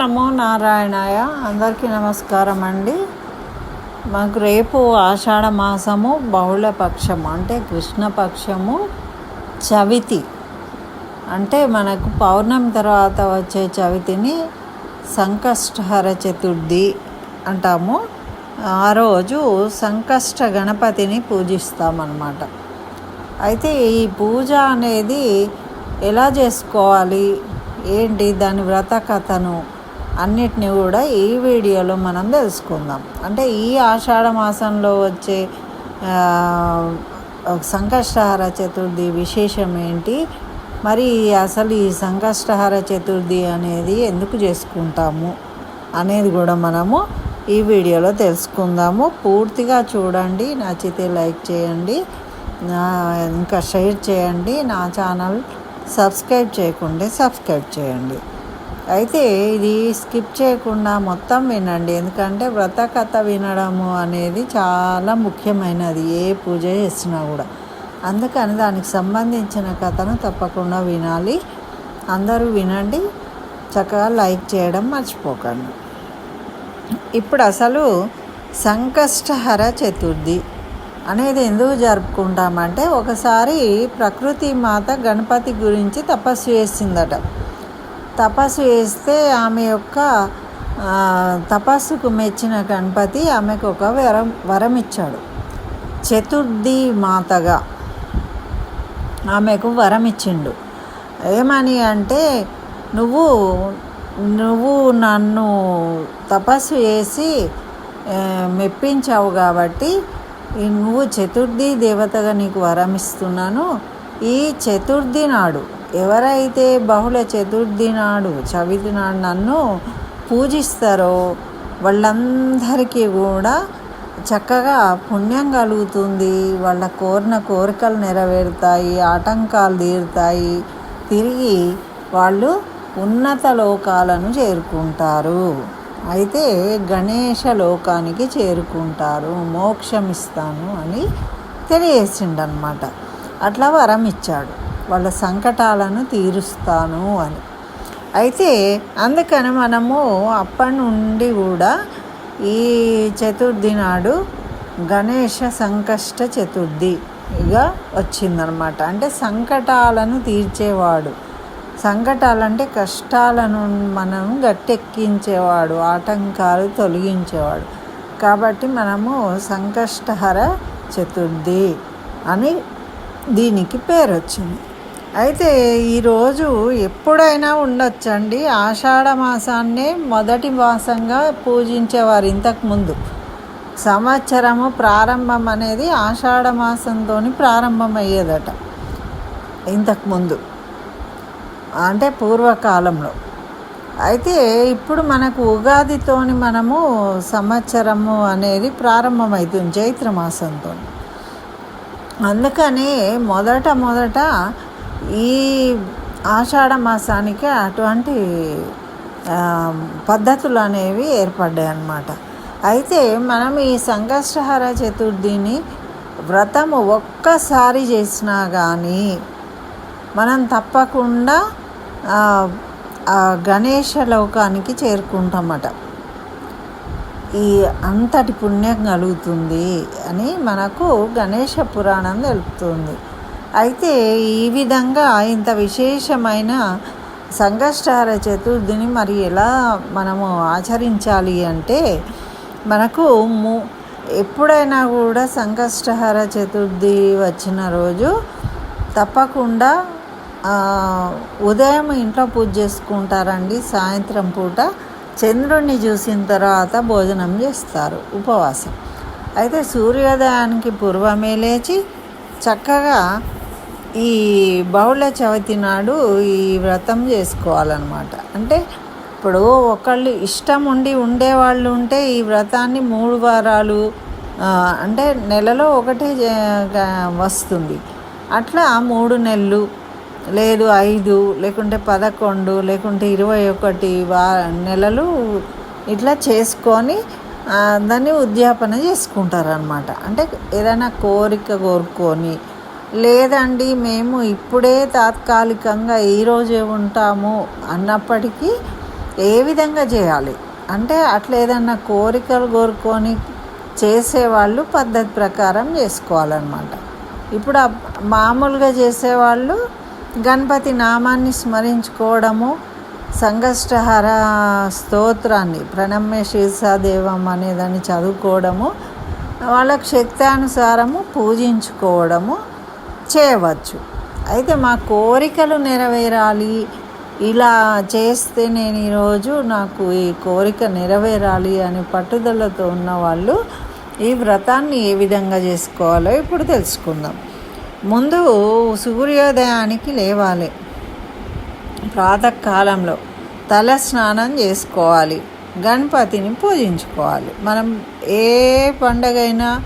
నమో నారాయణాయ. అందరికీ నమస్కారం అండి మాకు రేపు ఆషాఢ మాసము బహుళపక్షము అంటే కృష్ణపక్షము చవితి. అంటే మనకు పౌర్ణమి తర్వాత వచ్చే చవితిని సంకష్టహర చతుర్థి అంటాము. ఆ రోజు సంకష్ట గణపతిని పూజిస్తామన్నమాట. అయితే ఈ పూజ అనేది ఎలా చేసుకోవాలి? ఏంటి? దాని వ్రత కథను అన్నిటినీ కూడా ఈ వీడియోలో మనం తెలుసుకుందాం. అంటే ఈ ఆషాఢ మాసంలో వచ్చే సంకష్టహార చతుర్థి విశేషం ఏంటి? మరి అసలు ఈ సంకష్టహార చతుర్థి అనేది ఎందుకు చేసుకుంటాము అనేది కూడా మనము ఈ వీడియోలో తెలుసుకుందాము. పూర్తిగా చూడండి నచ్చితే లైక్ చేయండి ఇంకా షేర్ చేయండి నా ఛానల్ సబ్స్క్రైబ్ చేయకుంటే సబ్స్క్రైబ్ చేయండి. అయితే ఇది స్కిప్ చేయకుండా మొత్తం వినండి. ఎందుకంటే వ్రత కథ వినడము అనేది చాలా ముఖ్యమైనది. ఏ పూజ చేసినా కూడా. అందుకని దానికి సంబంధించిన కథను తప్పకుండా వినాలి. అందరూ వినండి. చక్కగా లైక్ చేయడం మర్చిపోకండి. ఇప్పుడు అసలు సంకష్టహర చతుర్థి అనేది ఎందుకు జరుపుకుంటామంటే ఒకసారి ప్రకృతి మాత గణపతి గురించి తపస్సు చేసిందట. తపస్సు చేస్తే ఆమె యొక్క తపస్సుకు మెచ్చిన గణపతి ఆమెకు ఒక వరం వరం ఇచ్చాడు చతుర్థి మాతగా ఆమెకు వరం ఇచ్చిండు ఏమని అంటే నువ్వు నువ్వు నన్ను తపస్సు చేసి మెప్పించావు కాబట్టి ఈ నువ్వు చతుర్థి దేవతగా నీకు వరం ఇస్తున్నాను ఈ చతుర్థి నాడు ఎవరైతే బహుళ చతుర్థి నాడు చవితి నాడు నన్ను పూజిస్తారో వాళ్ళందరికీ కూడా చక్కగా పుణ్యం కలుగుతుంది. వాళ్ళ కోరిన కోరికలు నెరవేరుతాయి ఆటంకాలు తీరుతాయి. తిరిగి వాళ్ళు ఉన్నత లోకాలను చేరుకుంటారు. అయితే గణేష లోకానికి చేరుకుంటారు. మోక్షం ఇస్తాను అని తెలియసిండనమాట అట్లా వరం ఇచ్చాడు వాళ్ళ సంకటాలను తీరుస్తాను అని. అయితే అందుకని మనము అప్పటి నుండి కూడా ఈ చతుర్థి నాడు గణేష సంకష్ట చతుర్థిగా వచ్చిందనమాట అంటే సంకటాలను తీర్చేవాడు. సంకటాలంటే కష్టాలను మనం గట్టెక్కించేవాడు ఆటంకాలు తొలగించేవాడు. కాబట్టి మనము సంకష్టహర చతుర్థి అని దీనికి పేరు వచ్చింది అయితే ఈరోజు ఎప్పుడైనా ఉండొచ్చండి. ఆషాఢ మాసాన్నే మొదటి మాసంగా పూజించేవారు ఇంతకుముందు సంవత్సరము ప్రారంభం అనేది ఆషాఢ మాసంతో ప్రారంభమయ్యేదట ఇంతకుముందు అంటే పూర్వకాలంలో. అయితే ఇప్పుడు మనకు ఉగాదితోని మనము సంవత్సరము అనేది ప్రారంభమవుతుంది చైత్ర మాసంతో అందుకని మొదట మొదట ఈ ఆషాఢ మాసానికి అటువంటి పద్ధతులు అనేవి ఏర్పడ్డాయి అన్నమాట. అయితే మనం ఈ సంకష్టహార చతుర్థిని వ్రతము ఒక్కసారి చేసినా కానీ మనం తప్పకుండా ఆ, గణేష లోకానికి చేరుకుంటామట. ఈ అంతటి పుణ్యం కలుగుతుంది అని మనకు గణేష పురాణం తెలుపుతుంది. అయితే ఈ విధంగా ఇంత విశేషమైన సంఘష్టార చతుర్థిని మరి ఎలా మనము ఆచరించాలి అంటే మనకు ము ఎప్పుడైనా కూడా సంకష్టహార చతుర్థి వచ్చిన రోజు తప్పకుండా ఉదయం ఇంట్లో పూజ చేసుకుంటారండి. సాయంత్రం పూట చంద్రుణ్ణి చూసిన తర్వాత భోజనం చేస్తారు ఉపవాసం. అయితే సూర్యోదయానికి పూర్వమే లేచి చక్కగా ఈ బహుళ చవితి నాడు ఈ వ్రతం చేసుకోవాలన్నమాట. అంటే ఇప్పుడు ఒకళ్ళు ఇష్టం ఉండి ఉండేవాళ్ళు ఉంటే ఈ వ్రతాన్ని మూడు వారాలు అంటే నెలలో ఒకటే వస్తుంది. అట్లా మూడు నెలలు లేదు ఐదు లేకుంటే పదకొండు లేకుంటే ఇరవై ఒకటి వా నెలలు ఇట్లా చేసుకొని దాన్ని ఉద్యాపన చేసుకుంటారనమాట అంటే ఏదైనా కోరిక కోరుకొని లేదండి మేము ఇప్పుడే తాత్కాలికంగా ఈరోజే ఉంటాము అన్నప్పటికీ ఏ విధంగా చేయాలి? అంటే అట్లా ఏదన్నా కోరికలు కోరుకొని చేసేవాళ్ళు పద్ధతి ప్రకారం చేసుకోవాలన్నమాట. ఇప్పుడు మామూలుగా చేసేవాళ్ళు గణపతి నామాన్ని స్మరించుకోవడము సంకష్టహర స్తోత్రాన్ని ప్రణమ్య శీర్షాదేవం అనేదాన్ని చదువుకోవడము వాళ్ళకి శక్తానుసారము పూజించుకోవడము చేయవచ్చు. అయితే మా కోరికలు నెరవేరాలి. ఇలా చేస్తే నేను ఈరోజు నాకు ఈ కోరిక నెరవేరాలి అనే పట్టుదలతో ఉన్న వాళ్ళు ఈ వ్రతాన్ని ఏ విధంగా చేసుకోవాలో ఇప్పుడు తెలుసుకుందాం. ముందు సూర్యోదయానికి లేవాలి. ప్రాతకాలంలో తల స్నానం చేసుకోవాలి. గణపతిని పూజించుకోవాలి. మనం ఏ పండగైనా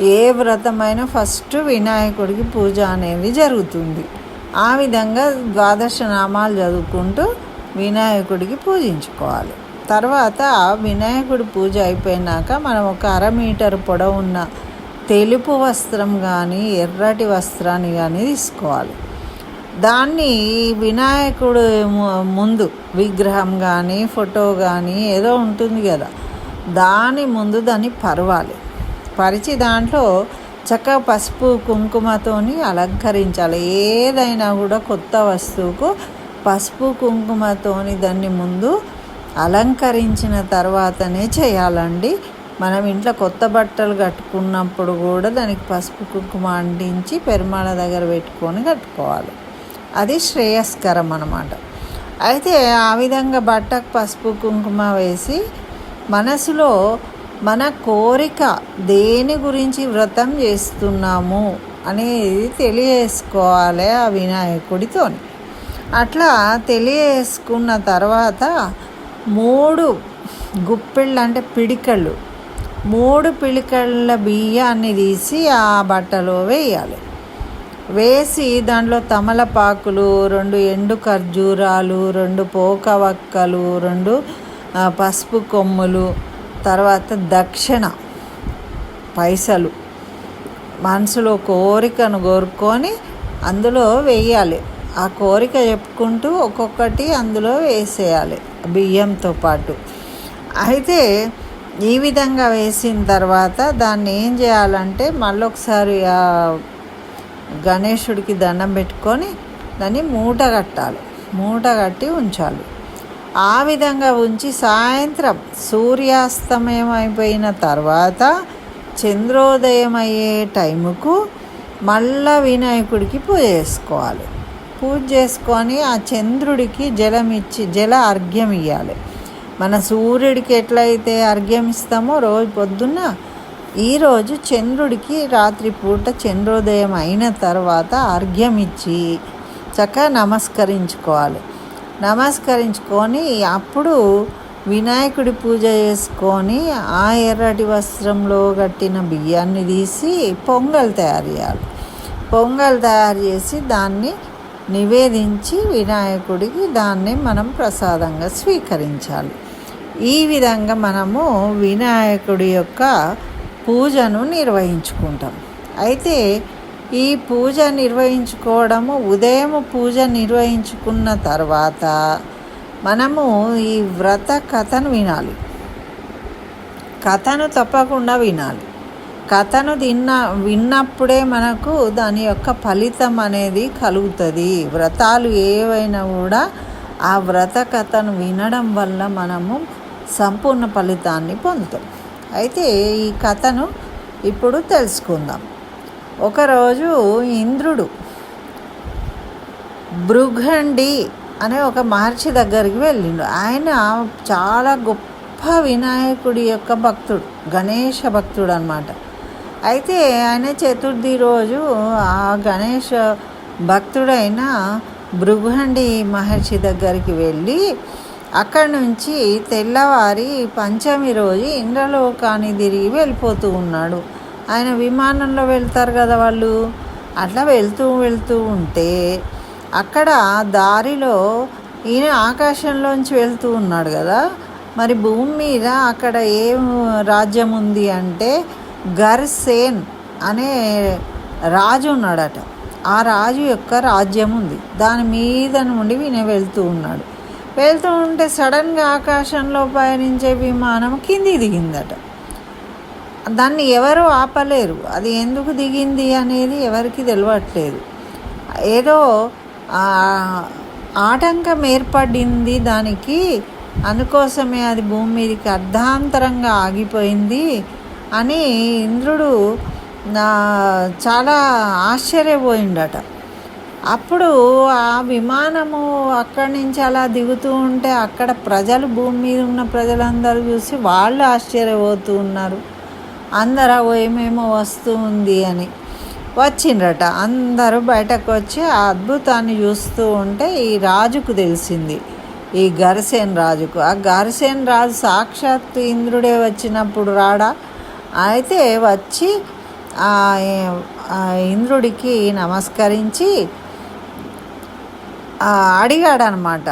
ఏ వ్రతమైన ఫస్ట్ వినాయకుడికి పూజ అనేది జరుగుతుంది. ఆ విధంగా ద్వాదశ నామాలు చదువుకుంటూ వినాయకుడికి పూజించుకోవాలి. తర్వాత వినాయకుడి పూజ అయిపోయినాక మనం ఒక అర మీటర్ పొడవున్న తెలుపు వస్త్రం కానీ ఎర్రటి వస్త్రాన్ని కానీ తీసుకోవాలి. దాన్ని వినాయకుడు ముందు విగ్రహం కానీ ఫోటో కానీ ఏదో ఉంటుంది కదా దాని ముందు దాన్ని పరవాలి. పరిచి దాంట్లో చక్కగా పసుపు కుంకుమతోని అలంకరించాలి. ఏదైనా కూడా కొత్త వస్తువుకు పసుపు కుంకుమతోని దాన్ని ముందు అలంకరించిన తర్వాతనే చేయాలండి. మనం ఇంట్లో కొత్త బట్టలు కట్టుకున్నప్పుడు కూడా దానికి పసుపు కుంకుమ అంటించి పెరుమాళ దగ్గర పెట్టుకొని కట్టుకోవాలి. అది శ్రేయస్కరం అన్నమాట. అయితే ఆ విధంగా బట్టకు పసుపు కుంకుమ వేసి మనసులో మన కోరిక దేని గురించి వ్రతం చేస్తున్నాము అనేది తెలియజేసుకోవాలి ఆ వినాయకుడితో అట్లా తెలియజేసుకున్న తర్వాత మూడు గుప్పిళ్ళు అంటే పిడికళ్ళు. మూడు పిడికళ్ళ బియ్యాన్ని తీసి ఆ బట్టలో వేయాలి. వేసి దాంట్లో తమలపాకులు రెండు ఎండు ఖర్జూరాలు రెండు పోక వక్కలు రెండు పసుపు కొమ్ములు తర్వాత దక్షిణ పైసలు. మనసులో కోరికను కోరుకొని అందులో వేయాలి. ఆ కోరిక చెప్పుకుంటూ ఒక్కొక్కటి అందులో వేసేయాలి బియ్యంతో పాటు. అయితే ఈ విధంగా వేసిన తర్వాత దాన్ని ఏం చేయాలంటే మళ్ళీ ఒకసారి ఆ గణేశుడికి దండం పెట్టుకొని దాన్ని మూట కట్టాలి. మూట కట్టి ఉంచాలి. ఆ విధంగా ఉంచి సాయంత్రం సూర్యాస్తమయం అయిపోయిన తర్వాత చంద్రోదయం అయ్యే టైముకు మళ్ళా వినాయకుడికి పూజ చేసుకోవాలి. పూజ చేసుకొని ఆ చంద్రుడికి జలం ఇచ్చి జల అర్ఘ్యం ఇవ్వాలి మన సూర్యుడికి ఎట్లయితే అర్ఘ్యం ఇస్తామో రోజు పొద్దున్న ఈరోజు చంద్రుడికి రాత్రిపూట చంద్రోదయం అయిన తర్వాత అర్ఘ్యం ఇచ్చి చక్కగా నమస్కరించుకోవాలి. నమస్కరించుకొని అప్పుడు వినాయకుడి పూజ చేసుకొని ఆ ఎర్రటి వస్త్రంలో కట్టిన బియ్యాన్ని తీసి పొంగల్ తయారు చేయాలి. పొంగల్ తయారు చేసి దాన్ని నివేదించి వినాయకుడికి దాన్ని మనం ప్రసాదంగా స్వీకరించాలి. ఈ విధంగా మనము వినాయకుడి యొక్క పూజను నిర్వహించుకుంటాం. అయితే ఈ పూజ నిర్వహించుకోవడము ఉదయం పూజ నిర్వహించుకున్న తర్వాత మనము ఈ వ్రత కథను వినాలి. కథను తప్పకుండా వినాలి. కథను తిన్న విన్నప్పుడే మనకు దాని యొక్క ఫలితం అనేది కలుగుతుంది. వ్రతాలు ఏవైనా కూడా ఆ వ్రత కథను వినడం వల్ల మనము సంపూర్ణ ఫలితాన్ని పొందుతాం. అయితే ఈ కథను ఇప్పుడు తెలుసుకుందాం. ఒకరోజు ఇంద్రుడు భృగండి అనే ఒక మహర్షి దగ్గరికి వెళ్ళిండు. ఆయన చాలా గొప్ప వినాయకుడి యొక్క భక్తుడు గణేష భక్తుడు అనమాట అయితే ఆయన చతుర్థి రోజు ఆ గణేష భక్తుడైన భృగుహండి మహర్షి దగ్గరికి వెళ్ళి అక్కడి నుంచి తెల్లవారి పంచమి రోజు ఇంద్రలోకాన్ని తిరిగి వెళ్ళిపోతూ ఉన్నాడు. ఆయన విమానంలో వెళ్తారు కదా వాళ్ళు. అట్లా వెళ్తూ వెళ్తూ ఉంటే అక్కడ దారిలో ఈయన ఆకాశంలోంచి వెళ్తూ ఉన్నాడు కదా. మరి భూమి మీద అక్కడ ఏం రాజ్యం ఉంది అంటే గర్సేన్ అనే రాజు ఉన్నాడట. ఆ రాజు యొక్క రాజ్యం ఉంది. దాని మీద నుండి ఈయన వెళ్తూ ఉన్నాడు. వెళ్తూ ఉంటే సడన్గా ఆకాశంలో పయనించే విమానం కింది దిగిందట. దాన్ని ఎవరు ఆపలేరు. అది ఎందుకు దిగింది అనేది ఎవరికి తెలియట్లేదు ఏదో ఆటంకం ఏర్పడింది దానికి అందుకోసమే అది భూమి మీదకి అర్ధాంతరంగా ఆగిపోయింది అని ఇంద్రుడు చాలా ఆశ్చర్యపోయిండట. అప్పుడు ఆ విమానము అక్కడి నుంచి అలా దిగుతూ ఉంటే అక్కడ ప్రజలు భూమి మీద ఉన్న ప్రజలందరూ చూసి వాళ్ళు ఆశ్చర్యపోతూ ఉన్నారు. అందరూ ఏమేమో వస్తూ ఉంది అని వచ్చిండ్రట. అందరూ బయటకు వచ్చి ఆ అద్భుతాన్ని చూస్తూ ఉంటే ఈ రాజుకు తెలిసింది. ఈ గరిసేన్ రాజుకు. ఆ గరిసేన్ రాజు సాక్షాత్ ఇంద్రుడే వచ్చినప్పుడు రాడా? అయితే వచ్చి ఇంద్రుడికి నమస్కరించి అడిగాడనమాట.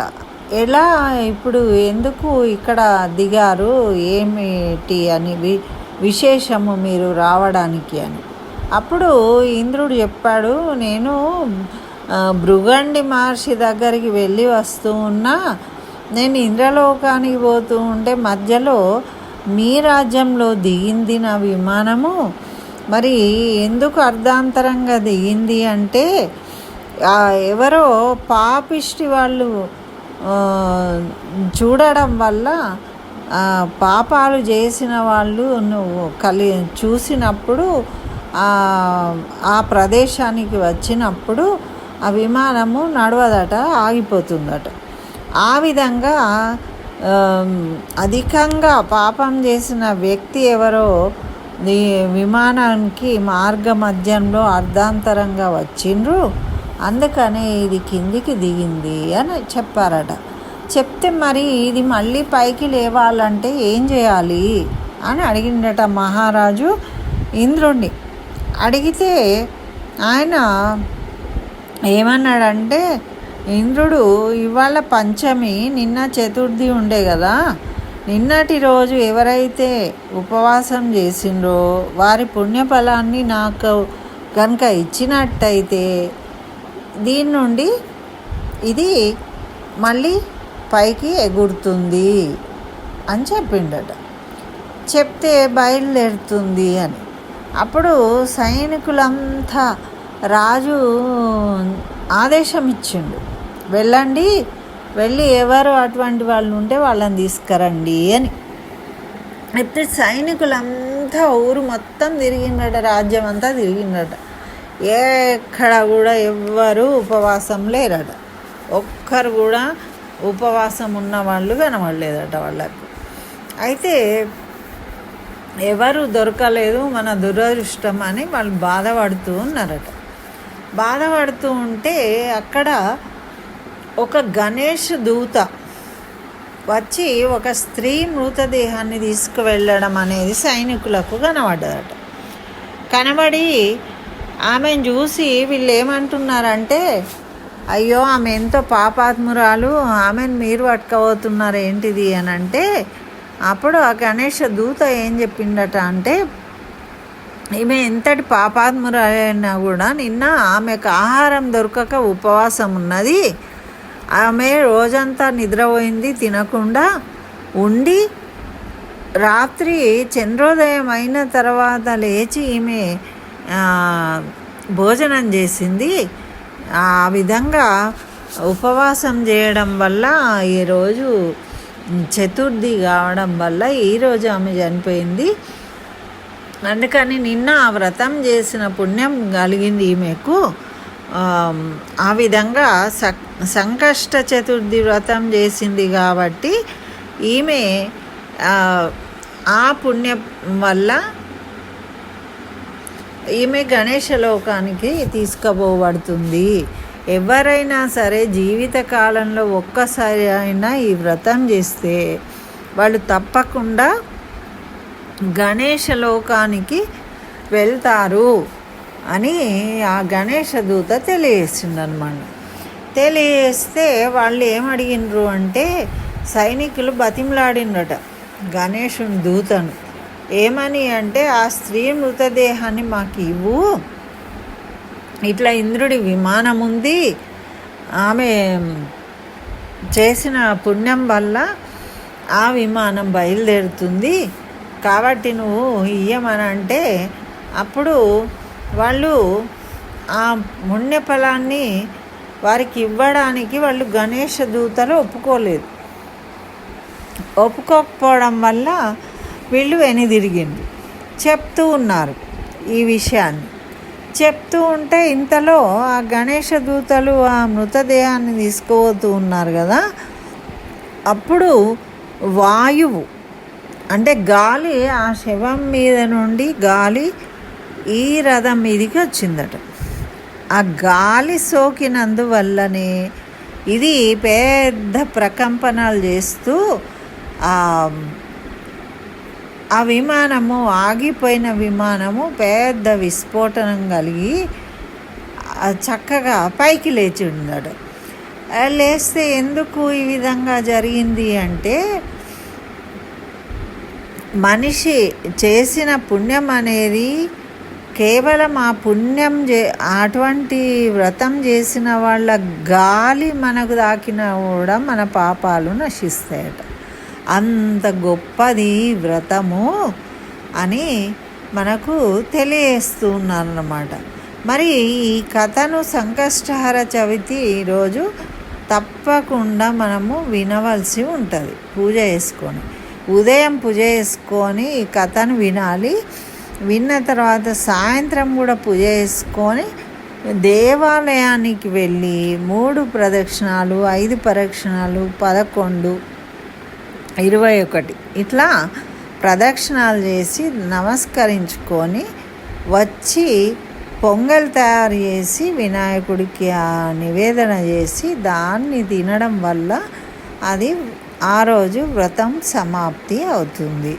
ఎలా ఇప్పుడు ఎందుకు ఇక్కడ దిగారు? ఏమిటి అని విశేషము మీరు రావడానికి అని. అప్పుడు ఇంద్రుడు చెప్పాడు నేను భృగండి మహర్షి దగ్గరికి వెళ్ళి వస్తూ ఉన్నా నేను ఇంద్రలోకానికి పోతూ ఉంటే మధ్యలో మీ రాజ్యంలో దిగింది నా విమానము. మరి ఎందుకు అర్ధాంతరంగా దిగింది అంటే ఎవరో పాపిష్టి వాళ్ళు చూడడం వల్ల పాపాలు చేసిన వాళ్ళు నువ్వు కలి చూసినప్పుడు ఆ, ప్రదేశానికి వచ్చినప్పుడు ఆ విమానము నడవదట ఆగిపోతుందట. ఆ విధంగా అధికంగా పాపం చేసిన వ్యక్తి ఎవరో ఈ విమానానికి మార్గ మధ్యంలో అర్ధాంతరంగా వచ్చిండ్రు. అందుకనే ఇది కిందికి దిగింది అని చెప్పారట. చెప్తే మరి ఇది మళ్ళీ పైకి లేవాలంటే ఏం చేయాలి అని అడిగిండట మహారాజు ఇంద్రుణ్ణి. అడిగితే ఆయన ఏమన్నాడంటే ఇంద్రుడు ఇవాళ పంచమి నిన్న చతుర్థి ఉండే కదా. నిన్నటి రోజు ఎవరైతే ఉపవాసం చేసిండ్రో వారి పుణ్యఫలాన్ని నాకు కనుక ఇచ్చినట్టయితే దీని నుండి ఇది మళ్ళీ పైకి ఎగురుతుంది అని చెప్పిండట. చెప్తే బయలుదేరుతుంది అని. అప్పుడు సైనికులంతా రాజు ఆదేశం ఇచ్చిండు వెళ్ళండి వెళ్ళి ఎవరు అటువంటి వాళ్ళు ఉంటే వాళ్ళని తీసుకురండి అని. అయితే సైనికులంతా ఊరు మొత్తం తిరిగిండట రాజ్యం అంతా తిరిగిండట. ఎక్కడ కూడా ఎవ్వరు ఉపవాసం లేరట. ఒక్కరు కూడా ఉపవాసం ఉన్న వాళ్ళు కనబడలేదట వాళ్ళకు. అయితే ఎవరు దొరకలేదు మన దురదృష్టం అని వాళ్ళు బాధపడుతూ ఉన్నారట. బాధపడుతూ ఉంటే అక్కడ ఒక గణేష్ దూత వచ్చి ఒక స్త్రీ మృతదేహాన్ని తీసుకువెళ్ళడం అనేది సైనికులకు కనబడ్డదట. కనబడి ఆమెను చూసి వీళ్ళు ఏమంటున్నారంటే అయ్యో ఆమె ఎంతో పాపాత్మురాలు. ఆమెను మీరు పట్టుకోబోతున్నారు ఏంటిది అని అంటే అప్పుడు ఆ గణేష దూత ఏం చెప్పిండట అంటే ఈమె ఎంతటి పాపాత్మురాలైనా కూడా నిన్న ఆమెకు ఆహారం దొరకక ఉపవాసం ఉన్నది. ఆమె రోజంతా నిద్రపోయింది తినకుండా ఉండి రాత్రి చంద్రోదయం అయిన తర్వాత లేచి ఈమె భోజనం చేసింది. ఆ విధంగా ఉపవాసం చేయడం వల్ల ఈరోజు చతుర్థి కావడం వల్ల ఈరోజు ఆమె చనిపోయింది. అందుకని నిన్న ఆ వ్రతం చేసిన పుణ్యం కలిగింది ఈమెకు. ఆ విధంగా స- సంకష్ట చతుర్థి వ్రతం చేసింది కాబట్టి ఈమె ఆ పుణ్యం వల్ల ఈమె గణేష లోకానికి తీసుకుపోబడుతుంది. ఎవరైనా సరే జీవిత కాలంలో ఒక్కసారి అయినా ఈ వ్రతం చేస్తే వాళ్ళు తప్పకుండా గణేష లోకానికి వెళ్తారు అని ఆ గణేష దూత తెలియజేసిండనమాట తెలియజేస్తే వాళ్ళు ఏం అంటే సైనికులు బతిమలాడినట గణేషుని దూతను. ఏమని అంటే ఆ స్త్రీ మృతదేహాన్ని మాకు ఇవ్వు ఇట్లా ఇంద్రుడి విమానం ఉంది ఆమె చేసిన పుణ్యం వల్ల ఆ విమానం బయలుదేరుతుంది. కాబట్టి నువ్వు ఇయ్యమని అంటే అప్పుడు వాళ్ళు ఆ పుణ్య ఫలాన్ని వారికి ఇవ్వడానికి వాళ్ళు గణేష దూతలు ఒప్పుకోలేదు. ఒప్పుకోకపోవడం వల్ల వీళ్ళు వెనిదిరిగింది చెప్తూ ఉన్నారు ఈ విషయాన్ని. చెప్తూ ఉంటే ఇంతలో ఆ గణేష దూతలు ఆ మృతదేహాన్ని తీసుకుపోతూ ఉన్నారు కదా. అప్పుడు వాయువు అంటే గాలి ఆ శవం మీద నుండి గాలి ఈ రథం మీదకి వచ్చిందట. ఆ గాలి సోకినందువల్లనే ఇది పెద్ద ప్రకంపనలు చేస్తూ ఆ విమానము ఆగిపోయిన విమానము పెద్ద విస్ఫోటనం కలిగి చక్కగా పైకి లేచి ఉన్నాడు లేస్తే ఎందుకు ఈ విధంగా జరిగింది అంటే మనిషి చేసిన పుణ్యం అనేది కేవలం ఆ పుణ్యం చే అటువంటి వ్రతం చేసిన వాళ్ళ గాలి మనకు తాకినా కూడా మన పాపాలు నశిస్తాయట. అంత గొప్పది వ్రతము అని మనకు తెలియజేస్తూ మరి ఈ కథను సంకష్టహర చవితి రోజు తప్పకుండా మనము వినవలసి ఉంటుంది. పూజ చేసుకొని ఉదయం పూజ చేసుకొని ఈ కథను వినాలి. విన్న తర్వాత సాయంత్రం కూడా పూజ చేసుకొని దేవాలయానికి వెళ్ళి మూడు ప్రదక్షిణాలు ఐదు ప్రదక్షిణాలు పదకొండు ఇరవై ఒకటి. ఇట్లా ప్రదక్షిణాలు చేసి నమస్కరించుకొని వచ్చి పొంగల్ తయారు చేసి వినాయకుడికి ఆ నివేదన చేసి దాన్ని తినడం వల్ల అది ఆ రోజు వ్రతం సమాప్తి అవుతుంది.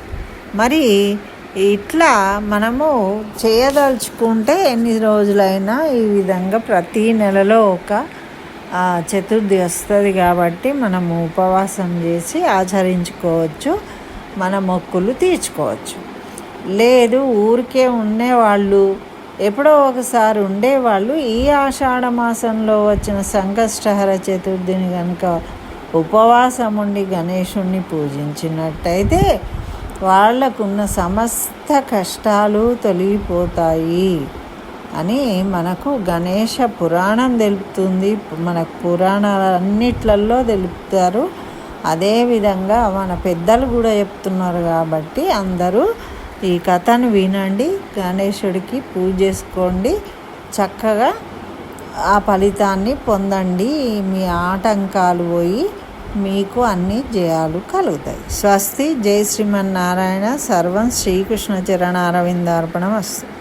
మరి ఇట్లా మనము చేయదలుచుకుంటే ఎన్ని రోజులైనా ఈ విధంగా ప్రతి నెలలో ఒక చతుర్థి వస్తుంది కాబట్టి మనము ఉపవాసం చేసి ఆచరించుకోవచ్చు మన మొక్కులు తీర్చుకోవచ్చు. లేదు ఊరికే ఉండేవాళ్ళు ఎప్పుడో ఒకసారి ఉండేవాళ్ళు ఈ ఆషాఢ మాసంలో వచ్చిన సంకష్టహర చతుర్థిని కనుక ఉపవాసం ఉండి గణేషుణ్ణి పూజించినట్టయితే వాళ్ళకున్న సమస్త కష్టాలు తొలగిపోతాయి. అని మనకు గణేష పురాణం తెలుపుతుంది. మన పురాణాలన్నిట్లలో తెలుపుతారు. అదేవిధంగా మన పెద్దలు కూడా చెప్తున్నారు కాబట్టి అందరూ ఈ కథను వినండి గణేశుడికి పూజ చేసుకోండి చక్కగా ఆ ఫలితాన్ని పొందండి. మీ ఆటంకాలు పోయి మీకు అన్ని జయాలు కలుగుతాయి. స్వస్తి. జై శ్రీమన్నారాయణ. సర్వం శ్రీకృష్ణ చరణ అరవిందార్పణం వస్తుంది